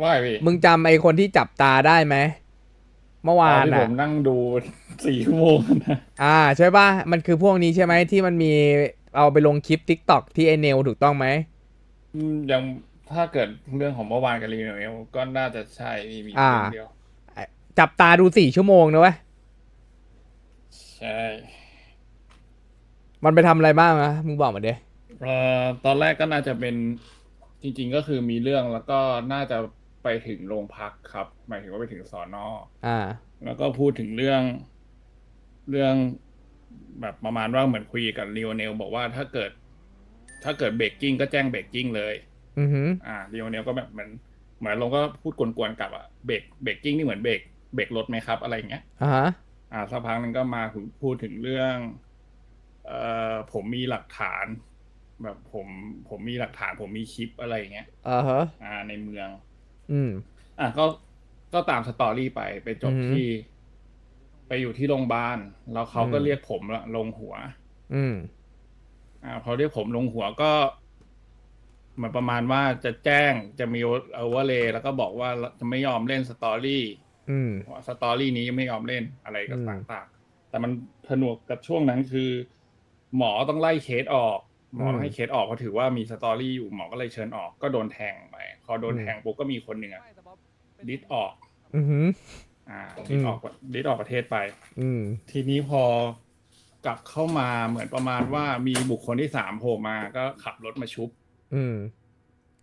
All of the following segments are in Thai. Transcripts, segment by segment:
ว่าไงพี่มึงจำไอ้คนที่จับตาได้ไหมเมื่อวานที่ผอะ มนั่งดูสี่ชั่วโมงนะอ่าใช่ป่ะ มันคือพวกนี้ใช่ไหมที่มันมีเอาไปลงคลิป t ิ k t o k ที่ไอเนลถูกต้องไหม อืมยังถ้าเกิดเรื่องของเมื่อวานกับรีวิวเนี่ยก็น่าจะใช่มีมีอ่า เรื่องเดียว จับตาดูสี่ชั่วโมงนะเว้ยใช่มันไปทำอะไรบ้างนะมึงบอกมาเด้เอ่อตอนแรกก็น่าจะเป็นจริง ๆ ก็คือมีเรื่องแล้วก็น่าจะ ไปถึงโรงพักครับ หมายถึงว่าไปถึงสอนออ่า แล้วก็พูดถึงเรื่องเรื่องแบบประมาณว่าเหมือนคุยกับลีโอเนลบอกว่าถ้าเกิด ถ้าเกิดเบรกกิ้งก็แจ้งเบรกกิ้งเลย อือหือ อ่าลีโอเนลก็แบบเหมือนเหมือนลงก็พูดกวนๆกลับอะเบรกเบรกกิ้งนี่เหมือนเบรกเบรกรถไหมครับ อะไรอย่างเงี้ย อ่าฮะ อ่าสักพักหนึงก็มาถึงพูดถึงเรื่อง เอ่อผมมีหลักฐาน แบบผม ผมมีหลักฐาน ผมมีคลิปอะไรอย่างเงี้ย อ่าฮะ อ่าในเมือง อืม อะก็ก็ตามสตอรี่ไปไปจบอือฮึที่ ไปอยู่ที่โรงพยาบาลแล้วเขาก็อืม เรียกผมละลงหัว อืม อ่าพอเรียกผมลงหัวก็เหมือนประมาณว่าจะแจ้งจะมีโอเวอร์เลย์แล้วก็บอกว่าจะไม่ยอมเล่นสตอรี่อืม ว่าสตอรี่นี้ไม่ยอมเล่นอะไรก็อืม ต่างๆแต่มันผนวกกับช่วงนั้นคือ หมอต้องไล่เคสออก หมอต้องให้เคสออกเพราะถือว่ามีสตอรี่อยู่หมอก็เลยเชิญออกก็โดนแทงไปพอโดนแทงปุ๊บก็มีคนหนึ่งอะดิสออก อือหือ อ่าดิสออกดิสออกประเทศไป อืม ทีนี้พอกลับเข้ามาเหมือนประมาณว่ามีบุคคลที่สามโผล่มาก็ขับรถมาชุบอืม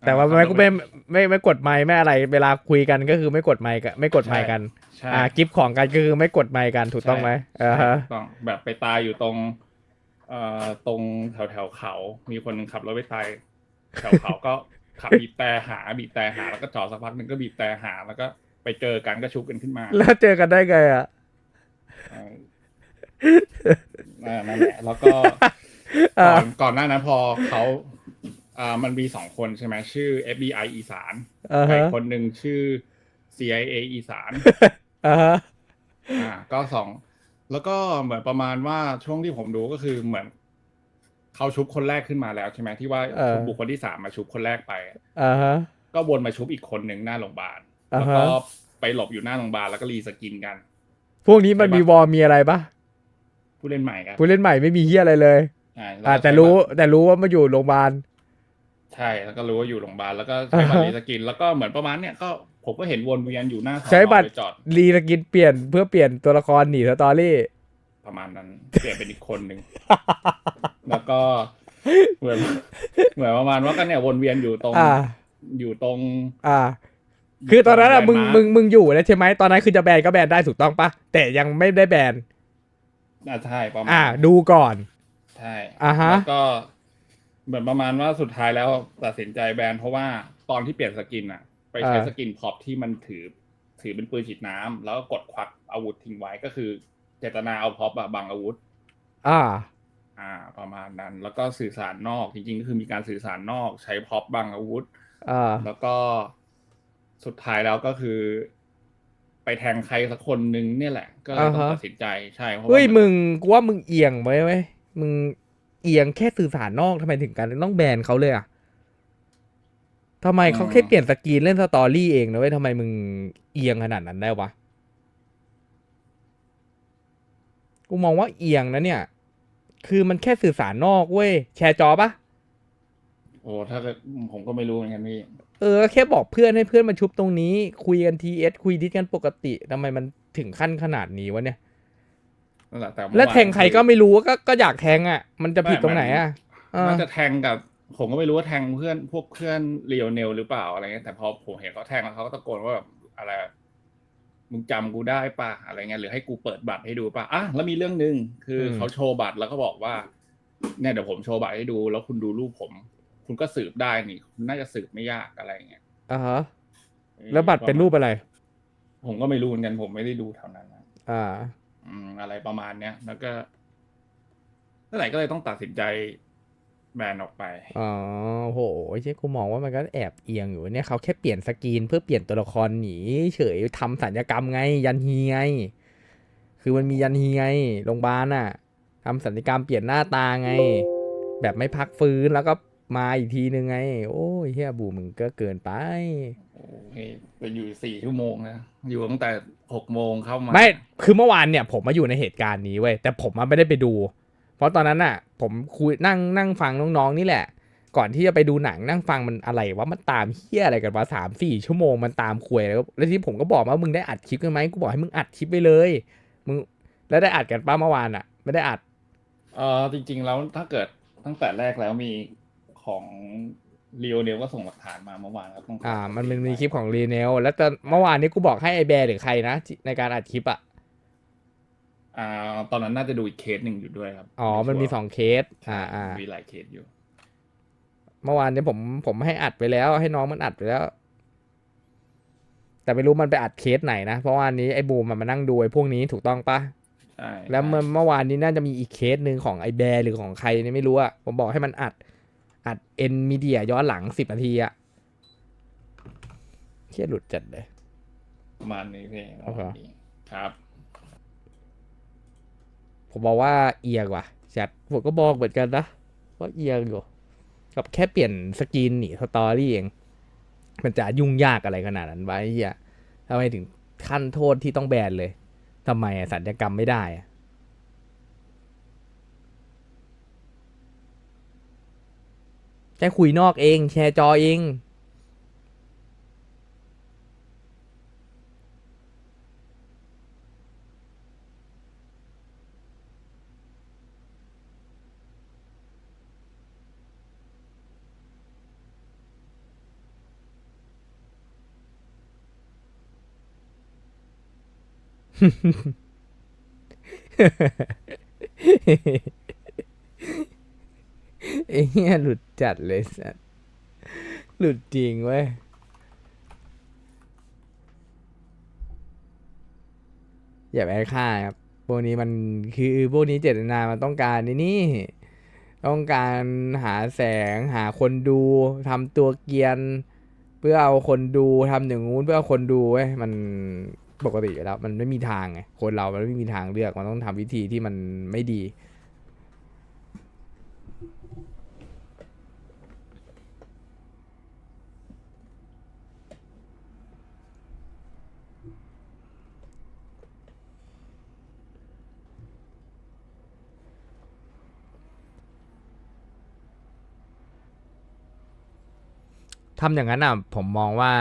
แต่ว่าอ่ไม่ขับรถไม่ไม่ไม่กดไมค์ไม่อะไร เวลาคุยกันก็คือไม่กดไมค์กันไม่กดไมค์กัน ใช่อ่ากิฟต์ของกันก็คือไม่กดไมค์กันถูกต้องไหมใช่อ่าฮะถูกต้องแบบไปตายอยู่ตรง เอ่อตรงแถวแถวๆเขา มีคนหนึงขับรถไปตายแถวเขาก็ขับบีบแต่หาบีบแต่หาแล้วก็จอดสักพักหนึ่งก็บีบแต่หาแล้วก็ไปเจอกันก็ชุบกันขึ้นมาแล้วเจอกันได้ไงอะเอออ่านั่นแหละแล้วก็อ่าก่อนก่อนหน้านั้นพอเขาอ่ามันมีสองคนใช่ไหมชื่อ FBI อีสานอ่ากับฮะอีกคนหนึ่งชื่อ CIA อีสานอ่าฮะอ่าก็สอง แล้วก็เหมือนประมาณว่าช่วงที่ผมดูก็คือเหมือนเขาชุบคนแรกขึ้นมาแล้วใช่ไหมที่ว่าบุคคลที่สามมาชุบคนแรกไป อ่าฮะ ก็วนมาชุบอีกคนหนึ่งหน้าโรงพยาบาลอ่าแล้วฮะ ก็ไปหลบอยู่หน้าโรงพยาบาลแล้วก็รีสกินกัน พวกนี้มันมีวอลมีอะไรปะผู้เล่นใหม่ครับผู้เล่นใหม่ไม่มีเฮียอะไรเลยใช่ล้วอ่าก็แต่ใช้รู้บัตแต่รู้ว่ามาอยู่โรงพยาบาล ใช่แล้วก็รู้ว่าอยู่โรงพยาบาลแล้วก็ใช้บัตรอ่าฮะ รีสกิน แล้วก็เหมือนประมาณเนี้ยก็ ผมก็เห็นวนเวียนอยู่หน้าสอนอใช้บัตร ไปจอดรีสกินเปลี่ยนเพื่อเปลี่ยนตัวละครหนีสตอรี่ ประมาณนั้น เปลี่ยนเป็นอีกคนหนึ่ง แล้วก็เหมือนเหมือนประมาณว่าก็เนี่ยวนเวียนอยู่ตรง อ่า อยู่ตรงอ่า คือตอนนั้นอะแลมึงด์าร์คมึงมึงอยู่แล้วใช่ไหมตอนนั้นคือจะแบนก็แบนได้ถูกต้องปะแต่ยังไม่ได้แบนอ่าใช่ประมาณอ่า ดูก่อน ใช่อ่าฮะ แล้วก็ เหมือนประมาณว่าสุดท้ายแล้วตัดสินใจแบนเพราะว่าตอนที่เปลี่ยนสกินอะ ไปใช้อ่าสกินพร็อปที่มันถือ ถือเป็นปืนฉีดน้ำแล้วก็กดควักอาวุธทิ้งไว้ก็คือ เจตนาเอาพร็อปอะบังอาวุธ อ่า อ่า ประมาณนั้น แล้วก็สื่อสารนอกจริงๆก็คือมีการสื่อสารนอก ใช้พร็อปบังอาวุธอ่าแล้วก็สุดท้ายแล้วก็คือ ไปแทงใครสักคนนึงเนี่ยแหละ ก็เลยต้องอ่าฮะตัดสินใจใช่เพราะว่าเฮ้ยนมึงกูว่ามึงเอียงไปไหมมึงเอียงแค่สื่อสารนอกทำไมถึงกันต้องแบนเขาเลยอะ ทำไมเขาแค่เปลี่ยนสกรีนเล่นสตอรี่เองนะเว้ยทำไมมึงเอียงขนาดนั้นได้วะ กูมองว่าเอียงนะเนี่ย คือมันแค่สื่อสารนอกเว้ย แชร์จอปะโอ้ถ้าจะผมก็ไม่รู้เหมือนกันพี่ เออ แค่บอกเพื่อนให้เพื่อนมาชุบตรงนี้ คุยกันทีเอสคุยดิสกันปกติทำไมมันถึงขั้นขนาดนี้วะเนี่ยนั่นแหละแต่เมื่อแล้วแทงานใครก็ไม่รู้ก็ก็อยากแทงอะ มันจะผิดตรงไหนอะเออน่าจะแทงกับ ผมก็ไม่รู้ว่าแทงเพื่อนพวกเพื่อนเรียวเนลหรือเปล่าอะไรเงี้ยแต่พอผมเห็นเขาแทงแล้วเขาก็ตะโกนว่าแบบอะไรมึงจำกูได้ป่ะอะไรเงี้ยหรือให้กูเปิดบัตรให้ดูป่ะอะแล้วมีเรื่องหนึ่งคืออม เขาโชว์บัตรแล้วก็บอกว่าเนี่ยเดี๋ยวผมโชว์บัตรให้ดู แล้วคุณดูรูปผม คุณก็สืบได้นี่คุณน่าจะสืบไม่ยากอะไรเงี้ยอ่าฮะแล้วบัตรเป็นรูปอะไร ผมก็ไม่รู้เหมือนกันผมไม่ได้ดูแถวนั้นนะ อ่า อืมอะไรประมาณเนี้ย แล้วก็นั่นแหละก็เลยต้องตัดสินใจ แบนออกไป อ๋อโหใช่กูมองว่ามันก็แอบเอียงอยู่เนี่ยเขาแค่เปลี่ยนสกรีนเพื่อเปลี่ยนตัวละครหนีเฉยทำสัญญกรรมไง ยันฮีไง คือมันมียันฮีไงโรงพยาบาลน่ะทำสัญญกรรมเปลี่ยนหน้าตาไง แบบไม่พักฟื้นแล้วก็มาอีกทีนึงไง โอ้ยเฮียบูมึงก็เกินไปโอ้เฮ้ยแต่อยู่สี่ชั่วโมงนะ อยู่ตั้งแต่หกโมงเข้ามา ไม่ คือเมื่อวานเนี่ย ผมมาอยู่ในเหตุการณ์นี้เว้ย แต่ผมอะไม่ได้ไปดู เพราะตอนนั้นอะ ผมคุยนั่งนั่งฟังน้องๆนี่แหละ ก่อนที่จะไปดูหนังนั่งฟังมันอะไรว่ามันตามเฮี้ยอะไรกันวะสามสี่ชั่วโมงมันตามคุยแล้วแล้วที่ผมก็บอกว่ามึงได้อัดคลิปกันไหมกูบอกให้มึงอัดคลิปไปเลยมึงแล้วได้อัดกันป้าเมื่อวานอะ ไม่ได้อัดเออจริง ๆ แล้วถ้าเกิดตั้งแต่แรกแล้วมีของเรียวเนียวก็ส่งหลักฐานมาเมื่อวานครับต้องขอ่าขบมันณมันมีรับคลิปของรีเนลแล้วตอนเมื่อวานนี้กูบอกให้ไอแบร์หรือใครนะในการอัดคลิปอะ อ่าตอนนั้นน่าจะดูอีกเคสหนึ่งอยู่ด้วยครับอ๋อมันมีสองเคสใช่อ่าอ่ามีหลายเคสอยู่ เมื่อวานเนี่ยผมผมให้อัดไปแล้ว ให้น้องมันอัดไปแล้ว แต่ไม่รู้มันไปอัดเคสไหนนะ เพราะว่านี้ไอ้บูมมันมานั่งดูไอ้พวกนี้ถูกต้องปะใช่แล้วเมื่อใช่เมื่อวานนี้น่าจะมีอีกเคสหนึ่งของไอ้แบร์หรือของใครเนี่ยไม่รู้อะผมบอกให้มันอัด อัดเอ็นมีเดียย้อนหลังสิบนาทีอะเครียดหลุดจัดเลยประมาณนี้พี่โอเคครับ ผมบอกว่าเอียงว่ะแชทผมก็บอกเหมือนกันนะว่าเอียงอยู่กับแค่เปลี่ยนสกรีนหนีสตอรี่เอง มันจะยุ่งยากอะไรขนาดนั้นวะไอ้เฮียทำไมถึงขั้นโทษที่ต้องแบนเลยทำไมอะสัญญกรรมไม่ได้อะแค่คุยนอกเอง แชร์จอเอง ไอ้เหี้ยหลุดจัดเลยสัสหลุดจริงเว้ยอย่าไปฆ่าครับพวกนี้มันคือพวกนี้เจตนามันต้องการนี่นี่ ต้องการหาแสงหาคนดูทำตัวเกียน เพื่อเอาคนดูทำอย่างงู้นเพื่อเอาคนดูเว้ยมัน ปกติอยู่แล้ว มันไม่มีทางไงคนเรามันไม่มีทางเลือกมันต้องทำวิธีที่มันไม่ดี ทำอย่างนั้นอะผมมองว่า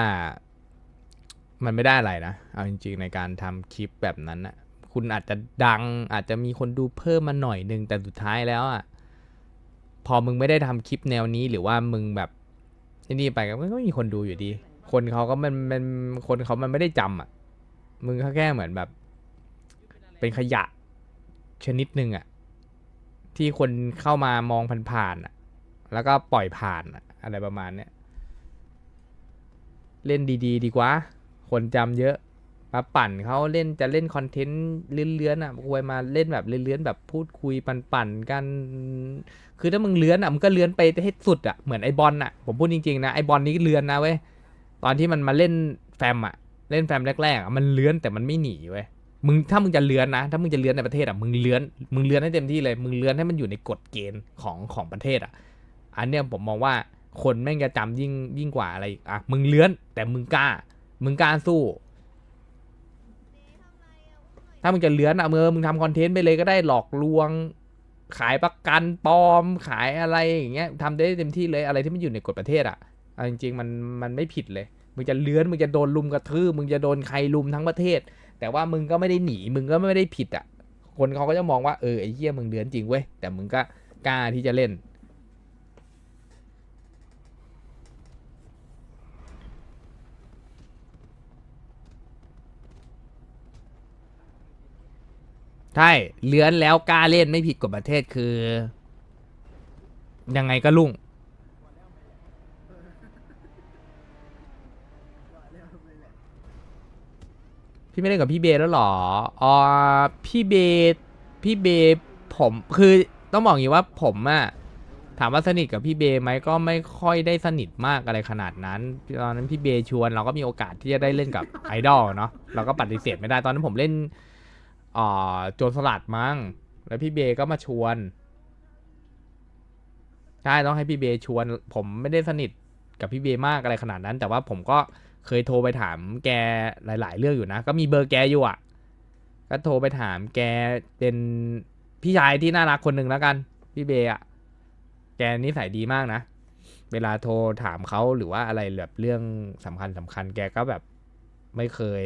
มันไม่ได้อะไรนะ เอาจริง ๆ ในการทำคลิปแบบนั้นอะคุณอาจจะดัง อาจจะมีคนดูเพิ่มมาหน่อยนึง แต่สุดท้ายแล้วอะพอมึงไม่ได้ทำคลิปแนวนี้หรือว่ามึงแบบนี่ไปก็มีคนดูอยู่ดี คนเขาก็มันมันคนเขามันไม่ได้จำอะ มึงก็แค่เหมือนแบบ เป็นขยะชนิดหนึ่งอะ ที่คนเข้ามามองผ่านๆอะ แล้วก็ปล่อยผ่านอะอะไรประมาณเนี้ยเล่นดี ๆ ดีกว่า คนจำเยอะมาปั่นเขาเล่นจะเล่นคอนเทนต์เลื้อนๆอะควยมาเล่นแบบเลื้อนๆแบบพูดคุยปั่นๆกัน คือถ้ามึงเลื้อนอะมึงก็เลื้อนไปให้สุดอะเหมือนไอบอลอะผมพูดจริงๆนะไอบอลนี่เลื้อนนะเว้ยตอนที่มันมาเล่นแฟมอะเล่นแฟมแรกๆอะมันเลื้อนแต่มันไม่หนีเว้ยมึงถ้ามึงจะเลื้อนนะถ้ามึงจะเลื้อนในประเทศอะมึงเลื้อนมึงเลื้อนให้เต็มที่เลย มึงเลื้อนให้มันอยู่ในกฎเกณฑ์ของของประเทศอะ อันเนี้ยผมมองว่าคนแม่งจะจำยิ่งยิ่งกว่าอะไรอะมึงเลื้อนแต่มึงกล้า มึงกล้าสู้ ถ้ามึงจะเลื้อนอะเมือมึงทำคอนเทนต์ไปเลยก็ได้หลอกลวง ขายประกันปลอมขายอะไรอย่างเงี้ยทำได้เต็มที่เลยอะไรที่มันอยู่ในกฎประเทศอะเอาจริงๆมันมันไม่ผิดเลย มึงจะเลื้อนมึงจะโดนลุมกระทืบมึงจะโดนใครลุมทั้งประเทศ แต่ว่ามึงก็ไม่ได้หนีมึงก็ไม่ได้ผิดอะคนเขาก็จะมองว่าเออไอ้เหี้ยมึงเลื้อนจริงเว้ยแต่มึงก็กล้าที่จะเล่น ใช่เลื้อนแล้วกล้าเล่นไม่ผิดกฎประเทศคือ ยังไงก็ลุ่ง พี่ไม่เล่นกับพี่เบย์แล้วหรออ๋อพี่เบย์พี่เบย์ผมคือต้องบอกอย่างนี้ว่าผมอะถามว่าสนิทกับพี่เบย์ไหมก็ไม่ค่อยได้สนิทมากอะไรขนาดนั้นตอนนั้นพี่เบย์ชวนเราก็มีโอกาสที่จะได้เล่นกับไอดอลเนาะเราก็ปฏิเสธไม่ได้ตอนนั้นผมเล่น อ่าโจรสลัดมั้งแล้วพี่เบย์ก็มาชวนใช่ต้องให้พี่เบย์ชวน ผมไม่ได้สนิทกับพี่เบย์มากอะไรขนาดนั้น แต่ว่าผมก็เคยโทรไปถามแกหลาย ๆ เรื่องอยู่นะ ก็มีเบอร์แกอยู่อะ ก็โทรไปถามแกเป็นพี่ชายที่น่ารักคนหนึ่งแล้วกัน พี่เบย์อะ แกนิสัยดีมากนะ เวลาโทรถามเขาหรือว่าอะไรแบบเรื่องสำคัญสำคัญแกก็แบบไม่เคย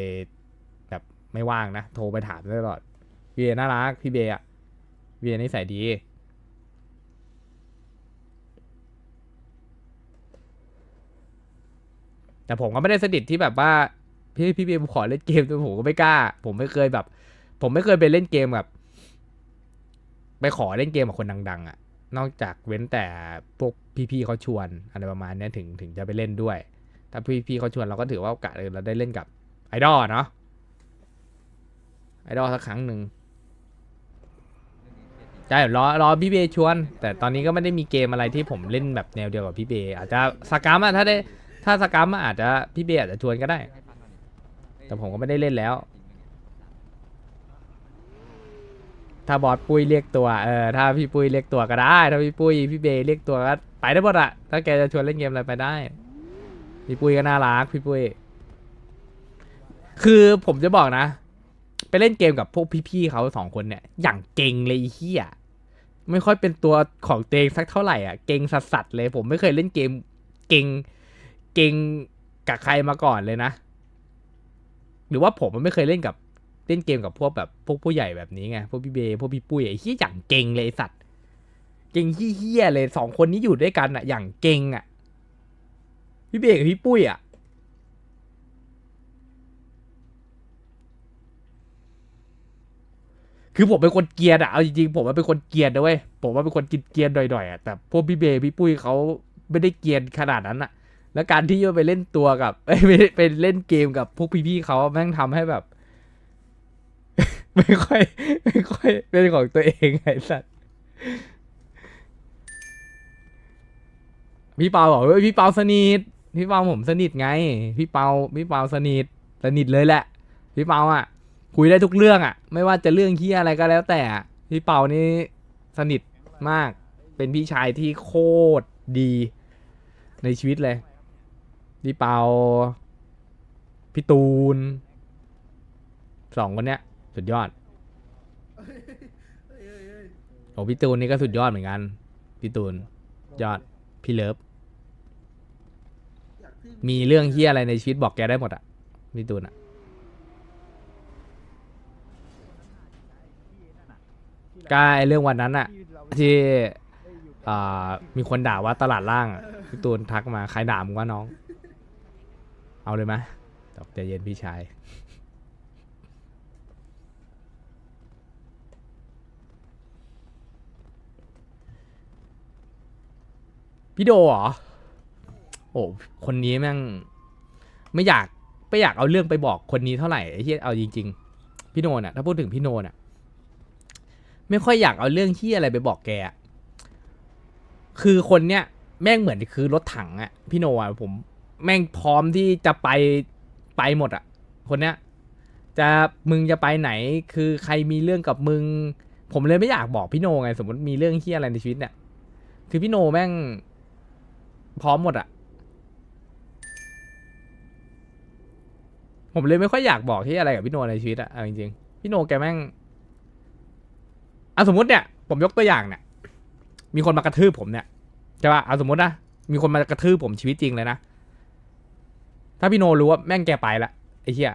ไม่ว่างนะ โทรไปถามตลอดพี่เบย์น่ารัก พี่เบย์อะเบย์นิสัยดี แต่ผมก็ไม่ได้สนิทที่แบบว่า พี่พี่เบย์ผมขอเล่นเกมด้วยผมก็ไม่กล้า ผมไม่เคยแบบ ผมไม่เคยไปเล่นเกมแบบ ไปขอเล่นเกมกับคนดัง ๆอะ นอกจากเว้นแต่พวกพี่ๆเขาชวนอะไรประมาณนี้ถึงถึงจะไปเล่นด้วย ถ้าพี่ๆเขาชวนเราก็ถือว่าโอกาสเออเราได้เล่นกับไอดอลเนาะ ไอดอลสักครั้งหนึ่งใช่รอรอพี่เบย์ชวน แต่ตอนนี้ก็ไม่ได้มีเกมอะไรที่ผมเล่นแบบแนวเดียวกับพี่เบย์อาจจะสกามอะถ้าได้ถ้าสกามอะอาจจะพี่เบย์อาจจะชวนก็ได้ แต่ผมก็ไม่ได้เล่นแล้ว ถ้าบอสปุ้ยเรียกตัวเออถ้าพี่ปุ้ยเรียกตัวก็ได้ ถ้าพี่ปุ้ยพี่เบย์เรียกตัวก็ไปได้หมดอะถ้าแกจะชวนเล่นเกมอะไรไปได้พี่ปุ้ยก็น่ารักพี่ปุ้ยคือผมจะบอกนะ ไปเล่นเกมกับพวกพี่ๆเขาสองคนเนี่ย อย่างเก่งเลยเฮียไม่ค่อยเป็นตัวของเตงสักเท่าไหร่อะ เก่งสัสๆเลย ผมไม่เคยเล่นเกมเก่งเก่งกับใครมาก่อนเลยนะ หรือว่าผมมันไม่เคยเล่นกับเล่นเกมกับพวกแบบพวกผู้ใหญ่แบบนี้ไงพวกพี่เบย์พวกพี่ปุ้ยไอ้เฮียอย่างเก่งเลยสัตว์เก่งเฮี้ยเลยสองคนนี้อยู่ด้วยกันอะ อย่างเก่งอะพี่เบย์กับพี่ปุ้ยอะ คือผมเป็นคนเกียร์อะเอาจริงๆผมว่าเป็นคนเกียร์นะเว้ยผมว่าเป็นคนกินเกียร์หน่อยๆอะแต่พวกพี่เบย์พี่ปุ้ยเขาไม่ได้เกียร์ขนาดนั้นอะแล้วการที่จะไปเล่นตัวกับเอ้ยไม่ได้ไปเล่นเกมกับพวกพี่ๆเขาแม่งทำให้แบบ ไม่ค่อย ไม่ค่อย เป็นของตัวเองไอ้สัสพี่เปาบอกว่าพี่เปาสนิทพี่เปาผมสนิทไง พี่เปาพี่เปาสนิทสนิทเลยแหละ พี่เปาอะ คุยได้ทุกเรื่องอะ ไม่ว่าจะเรื่องเที่อะไรก็แล้วแต่อะพี่เปานี่สนิทมาก เป็นพี่ชายที่โคตรดีในชีวิตเลย พี่เปา พี่ตูน สองคนเนี้ย สุดยอด โอ้พี่ตูนนี่ก็สุดยอดเหมือนกัน พี่ตูน ยอด พี่เลิฟ มีเรื่องเฮียอะไรในชีวิตบอกแกได้หมดอะพี่ตูนอะ ก็ไอเรื่องวันนั้นอะที่อ่ามีคนด่าว่าตลาดล่างอะพี่ตูนทักมาใครด่ามึงว่าน้อง เอาเลยไหมตอบใจเย็นพี่ชาย พี่โดเหรอ โอ้คนนี้แม่ง ไม่อยากไม่อยากเอาเรื่องไปบอกคนนี้เท่าไหร่ไอ้ที่เอาจริง ๆ พี่โนน่ะถ้าพูดถึงพี่โนน่ะ ไม่ค่อยอยากเอาเรื่องที่อะไรไปบอกแก คือคนเนี้ยแม่งเหมือนคือรถถังอะพี่โนอะผมแม่งพร้อมที่จะไปไปหมดอะคนเนี้ยจะมึงจะไปไหน คือใครมีเรื่องกับมึง ผมเลยไม่อยากบอกพี่โนไง สมมติมีเรื่องที่อะไรในชีวิตเนี่ย คือพี่โนแม่งพร้อมหมดอะผมเลยไม่ค่อยอยากบอกที่อะไรกับพี่โนในชีวิตอะเอาจริงๆพี่โนแกแม่ง อะสมมติเนี่ยผมยกตัวอย่างเนี่ย มีคนมากระทืบผมเนี่ยใช่ป่ะเอาสมมตินะมีคนมากระทืบผมชีวิตจริงเลยนะ ถ้าพี่โนรู้ว่าแม่งแกไปละไอ้เหี้ย